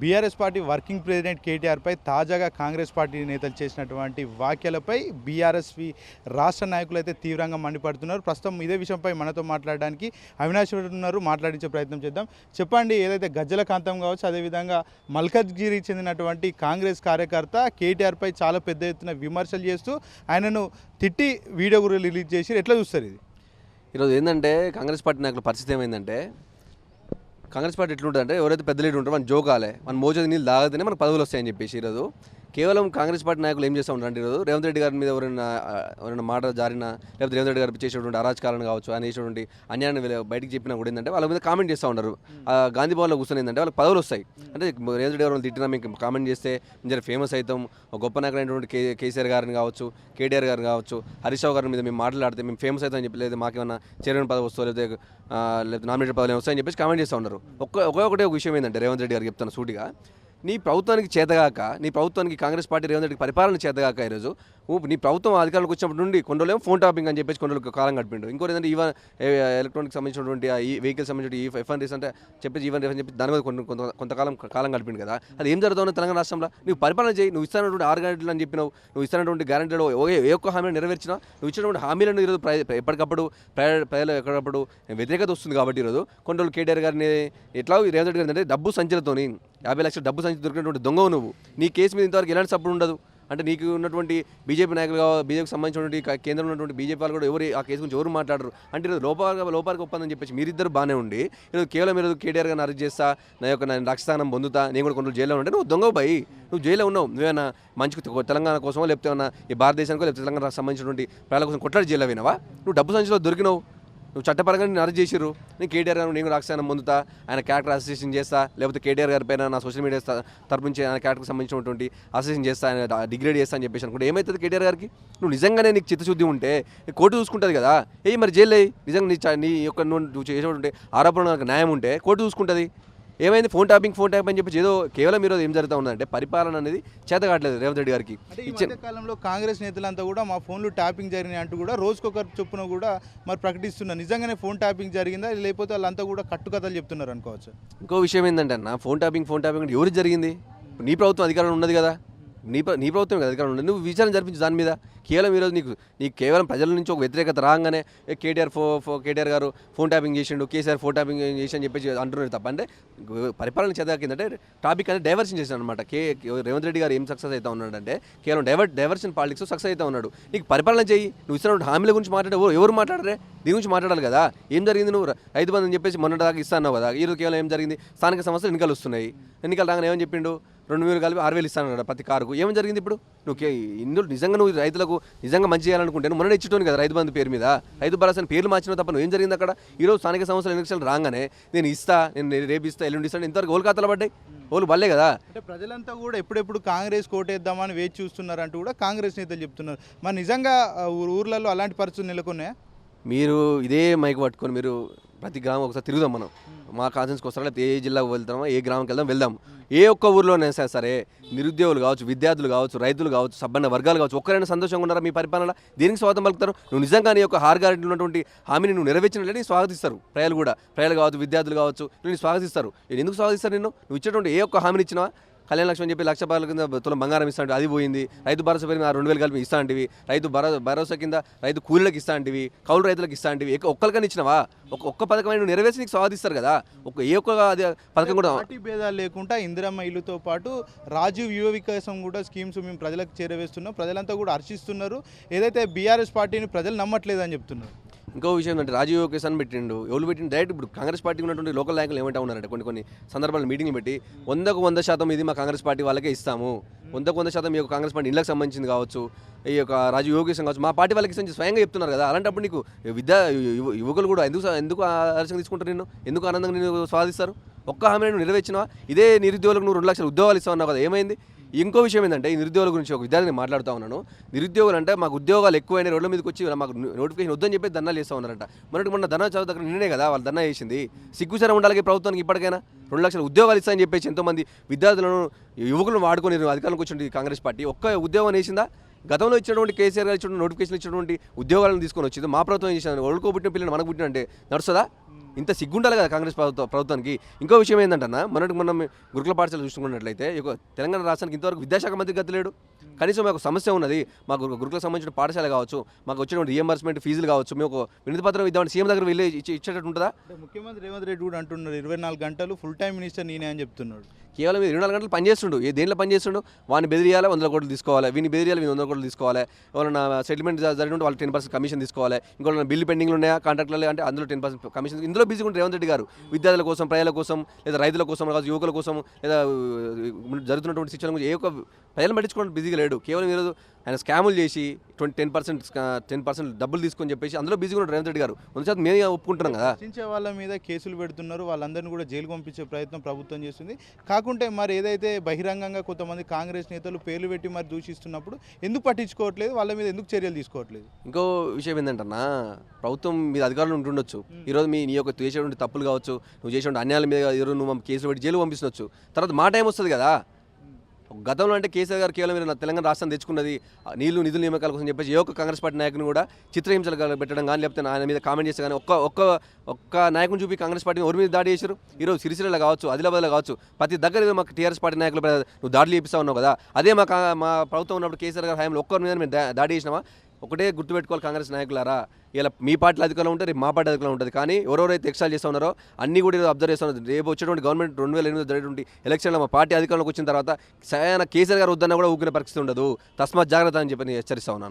BRS party working president కేటీఆర్పై తాజాగా Congress party నేతలు చేసినటువంటి వ్యాఖ్యలపై బీఆర్ఎస్వి రాష్ట్ర నాయకులు అయితే తీవ్రంగా మండిపడుతున్నారు. ప్రస్తుతం ఇదే విషయంపై మనతో మాట్లాడడానికి అవినాష్ ఉన్నారు. మాట్లాడించే ప్రయత్నం చేద్దాం. చెప్పండి ఏదైతే గజ్జల కాంతం కావచ్చు అదేవిధంగా మల్కజ్గిరికి చెందినటువంటి కాంగ్రెస్ కార్యకర్త కేటీఆర్పై చాలా పెద్ద ఎత్తున విమర్శలు చేస్తూ ఆయనను తిట్టి వీడియో కూడా రిలీజ్ చేసి ఎట్లా చూస్తారు ఇది? ఈరోజు ఏంటంటే కాంగ్రెస్ పార్టీ నాయకుల పరిస్థితి ఏమైందంటే కాంగ్రెస్ పార్టీ ఎట్లుంటుందంటే ఎవరైతే పెద్ద లీడర్ ఉంటారో మనం జోకాలే మన మోచేది నీళ్ళు తాగితేనే మన పదవులు వస్తాయని చెప్పేసి ఈరోజు కేవలం కాంగ్రెస్ పార్టీ నాయకులు ఏం చేస్తూ ఉంటారంటే ఈరోజు? రేవంత్ రెడ్డి గారి మీద ఎవరైనా ఎవరైనా మాట జారినా లేకపోతే రేవంత్ రెడ్డి గారు చేసేటువంటి అరాచకాలను కావచ్చు ఆయన చేసేటువంటి అన్యాయాన్ని బయటకు చెప్పినా కూడా ఏంటంటే వాళ్ళ మీద కామెంట్ చేస్తూ ఉంటారు గాంధీ భవన్లో కూర్చొని ఏంటంటే వాళ్ళకి పదవులు వస్తాయి. అంటే రేవంత్ రెడ్డి గారు తిట్టినా మీకు కామెంట్ చేస్తే జర ఫేమస్ అవుతాం. గొప్ప నాయకుడైనటువంటి కే కేసీఆర్ గారిని కావచ్చు కేటీఆర్ గారిని కావచ్చు హరీష్ రావు గారి మీద మేము మాట్లాడితే మేము ఫేమస్ అవుతామని చెప్పి లేదా మాకేమైనా చైర్మన్ పదవి వస్తుందో లేకపోతే లేకపోతే నామినేటెడ్ పదవులు వస్తాయని చెప్పేసి కామెంట్ చేస్తూ ఉన్నారు. ఒక్క ఒకటే ఒక విషయం ఏంటంటే రేవంత్ రెడ్డి గారికి చెప్తాను సూటిగా నీ ప్రభుత్వానికి చేతగాక నీ ప్రభుత్వానికి కాంగ్రెస్ పార్టీ రేవంత్ రెడ్డికి పరిపాలన చేతగాక ఈరోజు నీ ప్రభుత్వం అధికారులకు వచ్చినప్పటి నుండి కొన్ని రోజులు ఫోన్ టాపింగ్ అని చెప్పేసి కొన్ని రోజులు కాలం గడిపిండు. ఇంకోటి ఏంటంటే ఈవెన్ ఎలక్ట్రానిక్ సంబంధించినటువంటి ఈ వెహికల్ సంబంధించిన ఈ ఎఫ్ రేస్ అంటే చెప్పేసి ఈవెన్ రేస్ అని చెప్పి దాని మీద కొన్ని కొంత కొంతకాలం కాలం గడిపిండు కదా. అది ఏం జరుగుతుంది తెలంగాణ రాష్ట్రంలో నువ్వు పరిపాలన చేయి నువ్వు ఇస్తున్నటువంటి ఆరు గ్యారెంటీలు అని చెప్పినావు నువ్వు ఇస్తున్నటువంటి గ్యారెంటీలో ఏ ఒక్క హామీని నెరవేర్చినా నువ్వు ఇచ్చినటువంటి హామీలను ఈరోజు ఎప్పటికప్పుడు ప్రజలు ఎక్కడప్పుడు వ్యతిరేకత వస్తుంది కాబట్టి ఈరోజు కొన్ని రోజులు కేటీఆర్ గారిని ఎట్లా రేవంత్ రెడ్డి గారు అంటే డబ్బు సంచలతోని యాభై లక్షల డబ్బు సంచి దొరికినటువంటి దొంగవు నువ్వు. నీ కేసు మీద ఇంతవరకు ఎలాంటి సపోర్ట్ ఉండదు. అంటే నీకు ఉన్నటువంటి బీజేపీ నాయకులు బీజేపీకి సంబంధించినటువంటి కేంద్రంలో ఉన్నటువంటి బీజేపీ వాళ్ళు కూడా ఎవరు ఆ కేసు గురించి ఎవరు మాట్లాడరు. అంటే ఈరోజు లోపాలకు లోపాలకు ఒప్పందని చెప్పేసి మీరిద్దరు బాగానే ఉండి ఈరోజు కేవలం ఈరోజు కేటీఆర్ గారిని అరెస్ట్ చేస్తా నా యొక్క నేను రక్షస్థానం పొందుతా నేను కూడా కొన్ని జైల్లో ఉంటే నువ్వు దొంగ పోయి నువ్వు జైల్లో ఉన్నావు. నువ్వేనా మంచి తెలంగాణ కోసమో లేకపోతే ఏమన్నా ఈ భారతదేశానికో లేకపోతే తెలంగాణకు సంబంధించినటువంటి ప్రజల కోసం కొట్లాడి జైల్లో పోయినావా? నువ్వు డబ్బు సంచిలో దొరికినావు. నువ్వు చట్టపరంగా నేను అరెస్ట్ చేసిర్రు. నేను కేటీఆర్ గారు నేను రాక్షసానం పొందుతా. ఆయన క్యారెక్టర్ అసోసియేషన్ చేస్తా. లేకపోతే కేటీఆర్ గారి పైన నా సోషల్ మీడియా తరపు నుంచి ఆయన క్యారెక్టర్కి సంబంధించినటువంటి అసోసియేషన్ చేస్తా ఆయన డిగ్రేడ్ చేస్తా అని చెప్పేసి అనుకుంటే ఏమవుతుంది కేటీఆర్ గారికి? నువ్వు నిజంగానే నీకు చిత్తశుద్ధి ఉంటే కోర్టు చూసుకుంటుంది కదా. ఏ మరి జైలు నిజంగా నీ నీ యొక్క నువ్వు చేసినటువంటి ఆరోపణ న్యాయం ఉంటే కోర్టు చూసుకుంటుంది. ఏమైంది? ఫోన్ ట్యాపింగ్ ఫోన్ ట్యాప్ అని చెప్పి ఏదో కేవలం ఈరోజు ఏం జరుగుతూ ఉందంటే పరిపాలన అనేది చేత కావట్లేదు రేవంత్ రెడ్డి గారికి. ఇచ్చిన కాలంలో కాంగ్రెస్ నేతలంతా కూడా మా ఫోన్లు ట్యాపింగ్ జరిగినాయి అంటూ కూడా రోజుకొకరు చొప్పున కూడా మరి ప్రకటిస్తున్నారు. నిజంగానే ఫోన్ ట్యాపింగ్ జరిగిందా? లేకపోతే వాళ్ళంతా కూడా కట్టుకథలు చెప్తున్నారు అనుకోవచ్చు? ఇంకో విషయం ఏంటంటే అన్న ఫోన్ ట్యాపింగ్ ఫోన్ ట్యాపింగ్ అంటే ఎవరికి జరిగింది? నీ ప్రభుత్వం అధికారం ఉన్నది కదా. నీ నీ ప్రభుత్వం కదా అధికారం నువ్వు విచారణ జరిపించు దాని మీద. కేవలం ఈరోజు నీకు నీకు కేవలం ప్రజల నుంచి ఒక వ్యతిరేకత రాగానే కేటీఆర్ ఫో ఫో కేటీఆర్ గారు ఫోన్ ట్యాపింగ్ చేసిండు కేసీఆర్ ఫోన్ ట్యాపింగ్ చేసి అని చెప్పేసి అంటున్నారు తప్ప. అంటే పరిపాలన చేత కిందంటే టాపిక్ అనేది డైవర్షన్ చేశాను అనమాట కే రేవంత్ రెడ్డి గారు ఏం సక్సెస్ అవుతా ఉన్నాడంటే కేవలం డైవర్ డైవర్షన్ పాలిటిక్స్ సక్సెస్ అవుతా ఉన్నాడు. నీకు పరిపాలన చేయి నువ్వు ఇస్తున్న హామీల గురించి మాట్లాడే ఎవరు ఎవరు మాట్లాడరే? దీని గురించి మాట్లాడాలి కదా. ఏం జరిగింది నువ్వు? రైతు బంధు అని చెప్పేసి మొన్నటి దాకా ఇస్తాను కదా. ఈరోజు కేవలం ఏం జరిగింది? స్థానిక సంస్థలు ఎన్నికలు వస్తున్నాయి. ఎన్నికలు రాగానే ఏమని చెప్పిండు? రెండు వేలు కలిపి ఆరు వేలు ఇస్తాను ప్రతి కారుకు. ఏం జరిగింది ఇప్పుడు? నువ్వు ఇందులో నిజంగా నువ్వు రైతులకు నిజంగా మంచి చేయాలనుకుంటే నువ్వు మొన్న ఇచ్చుటోని కదా రైతు బంధు పేరు మీద. రైతు భరోసా అని పేర్లు మార్చిన తప్ప నువ్వు ఏం జరిగింది అక్కడ? ఈరోజు స్థానిక సంస్థలు ఎన్నికలు రాగానే నేను ఇస్తా నేను రేపు ఇస్తా ఎల్లుండి ఇస్తాను. ఇంతవరకు ఓలు ఖాతాలో పడ్డాయి. ఓలు బల్లే కదా. అంటే ప్రజలంతా కూడా ఎప్పుడెప్పుడు కాంగ్రెస్ కోటేద్దామని వేచి చూస్తున్నారు అంటూ కూడా కాంగ్రెస్ నేతలు చెప్తున్నారు. మరి నిజంగా ఊరు- ఊర్లలో అలాంటి పరిస్థితులు నెలకొన్నాయా? మీరు ఇదే మైక్ పట్టుకొని మీరు ప్రతి గ్రామం ఒకసారి తిరుగుదాం మనం. మా కాన్సెన్స్కి వస్తారా లేకపోతే ఏ జిల్లాకు వెళ్తామో ఏ గ్రామంకి వెళ్దాం వెళ్దాం. ఏ ఒక్క ఊర్లోనే సరే సరే నిరుద్యోగులు కావచ్చు విద్యార్థులు కావచ్చు రైతులు కావచ్చు సబ్బన్న వర్గాలు కావచ్చు ఒక్కరైనా సంతోషంగా ఉన్నారా మీ పరిపాలన దేనికి స్వాగతం పలుకుతారు? నువ్వు నిజంగా నీ యొక్క హార్ ఉన్నటువంటి హామీని నువ్వు నెరవేర్చినట్లే స్వాగతిస్తారు ప్రజలు కూడా. ప్రజలు కావచ్చు విద్యార్థులు కావచ్చు నేను స్వాగతిస్తారు. నేను ఎందుకు స్వాగతిస్తారు నిన్ను? నువ్వు ఇచ్చేటువంటి ఏ ఒక్క హామీని ఇచ్చినా కళ్యాణ లక్ష్మి అని చెప్పి లక్ష రూపాయల కింద తులం బంగారం ఇస్తాంటివి అది పోయింది. రైతు భరోసా పేరు మీద రెండు వేలు కలిపి ఇస్తాంటివి. రైతు భరో భరోసా కింద రైతు కూలీలకు ఇస్తాంటివి కౌలు రైతులకు ఇస్తాంటివి. ఎక్క- ఒక్కరికని ఇచ్చినవా? ఒక ఒక్క పథకం నువ్వు నెరవేర్చి నీకు స్వాదిస్తారు కదా. ఒక ఏ ఒక్క పథకం కూడా పార్టీ భేదాలు లేకుండా ఇందిరమ్మ ఇల్లుతో పాటు రాజీవ్ యువ వికాసం కూడా స్కీమ్స్ మేము ప్రజలకు చేరవేస్తున్నాం. ప్రజలంతా కూడా హర్షిస్తున్నారు. ఏదైతే బీఆర్ఎస్ పార్టీని ప్రజలు నమ్మట్లేదని చెప్తున్నారు. ఇంకో విషయం ఏంటంటే రాజీవ్ కిసాన్ పెట్టిండు ఎవరు పెట్టిండు? డైరెక్ట్ ఇప్పుడు కాంగ్రెస్ పార్టీ ఉన్నటువంటి లోకల్ నాయకులు ఏమంటా ఉన్నారంటే కొన్ని కొన్ని సందర్భాలు మీటింగ్ పెట్టి వందకు వంద శాతం ఇది మా కాంగ్రెస్ పార్టీ వాళ్ళకే ఇస్తాము. వందకు వంద శాతం ఈ యొక్క కాంగ్రెస్ పార్టీ ఇళ్ళకి సంబంధించింది కావచ్చు ఈ యొక్క రాజీవ్ యోగేశం కావచ్చు మా పార్టీ వాళ్ళకి సంబంధించి స్వయంగా చెప్తున్నారు కదా. అలాంటప్పుడు నీకు విద్యా యువకులు కూడా ఎందుకు ఎందుకు ఆదర్శంగా తీసుకుంటారు నిన్ను? ఎందుకు ఆనందంగా నేను స్వాదిస్తారు ఒక్క హామీ నువ్వు నెరవేర్చినా ఇదే నిరుద్యోగులకు నువ్వు రెండు లక్షల ఉద్యోగాలు ఇస్తావు అన్నావు కదా ఏమైంది? ఇంకో విషయం ఏంటంటే ఈ నిరుద్యోగుల గురించి ఒక విద్యార్థిని మాట్లాడుతూ ఉన్నాను. నిరుద్యోగులు అంటే మాకు ఉద్యోగాలు ఎక్కువైన రోడ్ల మీదకి వచ్చి మాకు నోటిఫికేషన్ వద్దని చెప్పి ధర్నాలు చేస్తూ ఉన్నారంట. మొన్నటి మొన్న ధర్నా చదువు దగ్గర నిన్నే కదా వాళ్ళు ధర్నా చేసింది. సిగ్గుసరం ఉండాలి ప్రభుత్వానికి ఇప్పటికైనా? రెండు లక్షల ఉద్యోగాలు ఇస్తాయని చెప్పేసి ఎంతోమంది విద్యార్థులను యువకులను వాడుకొని అధికారంలోకి వచ్చింది కాంగ్రెస్ పార్టీ. ఒక్క ఉద్యోగం వేసిందా? గతంలో ఇచ్చినటువంటి కేసీఆర్ గారు ఇచ్చినటువంటి నోటిఫికేషన్ ఇచ్చినటువంటి ఉద్యోగాలను తీసుకొని వచ్చింది. మా ప్రభుత్వం ఏం చేసింది? ఒడుకోబుట్టిన పిల్లలు మనకు పుట్టినంటే నడుస్తుందా? ఇంత సిగ్గుండాలి కదా కాంగ్రెస్ ప్రభుత్వ ప్రభుత్వానికి. ఇంకో విషయం ఏంటంటే మనకి మనం గురుకుల పాఠశాల చూసుకున్నట్లయితే తెలంగాణ రాష్ట్రానికి ఇంతవరకు విద్యాశాఖ మంత్రి గతి లేడు. కనీసం మాకు సమస్య ఉన్నది మాకు గురుకులకు సంబంధించిన పాఠశాల కావచ్చు మాకు వచ్చినటువంటి రియంబర్స్మెంట్ ఫీజులు కావచ్చు మేము ఒక వినతి పత్రం ఇద్దామని సీఎం దగ్గర వెళ్ళి ఇచ్చి ఇచ్చేటట్టు ఉంటుందా? ముఖ్యమంత్రి రేవంత్ రెడ్డి కూడా అంటున్నారు ఇరవై నాలుగు గంటలు ఫుల్ టైం మినిస్టర్ నేనే అని చెప్తున్నాడు. కేవలం ఇరవై నాలుగు గంటలు పనిచేస్తుండు ఏ దేంట్లో పనిచేస్తుండు వాడిని బెదిరియాలి వందల కోట్లు తీసుకోవాలి. వీని బెదిరియాలి వీని వందల కోట్లు తీసుకోవాలి. ఎవరైనా సెటిల్మెంట్ జరిగినట్టు వాళ్ళు టెన్ పర్సెంట్ కమిషన్ తీసుకోవాలి. ఇంకోటి బిల్లు పెండింగ్లు ఉన్నాయా? కాంట్రాక్ట్లో అంటే అందులో టెన్ పర్సెంట్ కమిషన్ ఇందులో బిజీగా ఉంటారు రేవంత్ రెడ్డి గారు. విద్యార్థుల కోసం ప్రజల కోసం లేదా రైతుల కోసం కాదు యువకుల కోసం లేదా జరుగుతున్నటువంటి శిక్షణ గురించి ఏ ఒక్క ప్రజలు పట్టించుకోవడం బిజీగా లేడు. కేవలం ఈరోజు ఆయన స్కాములు చేసి twenty ten percent ten percent డబ్బులు తీసుకొని చెప్పేసి అందులో బిజీగా ఉన్నాడు రేవంత్ రెడ్డి గారు. వంద శాతం మేము ఒప్పుకుంటున్నాం కదా. ప్రశ్నించే వాళ్ళ మీద కేసులు పెడుతున్నారు. వాళ్ళందరినీ కూడా జైలు పంపించే ప్రయత్నం ప్రభుత్వం చేస్తుంది. కాకుంటే మరి ఏదైతే బహిరంగంగా కొంతమంది కాంగ్రెస్ నేతలు పేర్లు పెట్టి మరి దూషిస్తున్నప్పుడు ఎందుకు పట్టించుకోవట్లేదు? వాళ్ళ మీద ఎందుకు చర్యలు తీసుకోవట్లేదు? ఇంకో విషయం ఏంటంటన్నా ప్రభుత్వం మీద అధికారులు ఉంటుండొచ్చు ఈరోజు మీ నీ యొక్క చేసేటువంటి తప్పులు కావచ్చు నువ్వు చేసేటువంటి అన్యాయాల మీద ఈరోజు నువ్వు కేసులు పెట్టి జైలు పంపిస్తుండొచ్చు. తర్వాత మా టైం వస్తుంది కదా? గతంలో అంటే కేసీఆర్ గారు కేవలం మీరు తెలంగాణ రాష్ట్రం తెచ్చుకున్నది నీళ్ళు నిధుల నియామకాల కోసం చెప్పేసి ఏ ఒక్క కాంగ్రెస్ పార్టీ నాయకుని కూడా చిత్రహింసలు పెట్టడం కానీ లేకపోతే ఆయన మీద కామెంట్ చేస్తే కానీ ఒక్క ఒక్క ఒక్క నాయకుని చూపి కాంగ్రెస్ పార్టీని ఎవరి మీద దాడి చేశారు. ఈరోజు సిరిసిల్ల కావచ్చు ఆదిలాబాద్లో కావచ్చు ప్రతి దగ్గర ఏదో మాకు టీఆర్ఎస్ పార్టీ నాయకులు నువ్వు దాడులు చేపిస్తా ఉన్నావు కదా అదే మా మా ప్రభుత్వం ఉన్నప్పుడు కేసీఆర్ గారు హయాంలో ఒక్కరి మీద మేము దాడి చేసినామా? ఒకటే గుర్తుపెట్టుకోవాలి కాంగ్రెస్ నాయకులారా. ఇలా మీ పార్టీలో అధికారంలో ఉంటే రేపు మా పార్టీ అధికారంలో ఉంటుంది. కానీ ఎవరెవరైతే ఎక్స్ట్రాల్ చేస్తూ ఉన్నారో అన్ని కూడా అబ్జర్వ్ చేస్తున్నారు రేపు వచ్చేటువంటి గవర్నమెంట్ రెండు వేల ఎనిమిది జరిగేటువంటి ఎలక్షన్లో మా పార్టీ అధికారంలోకి వచ్చిన తర్వాత సరైన కేసీఆర్ గారు వద్దన్నా కూడా ఊగిన పరిస్థితి ఉండదు. తస్మాత్ జాగ్రత్త అని చెప్పి హెచ్చరిస్తా ఉన్నాను.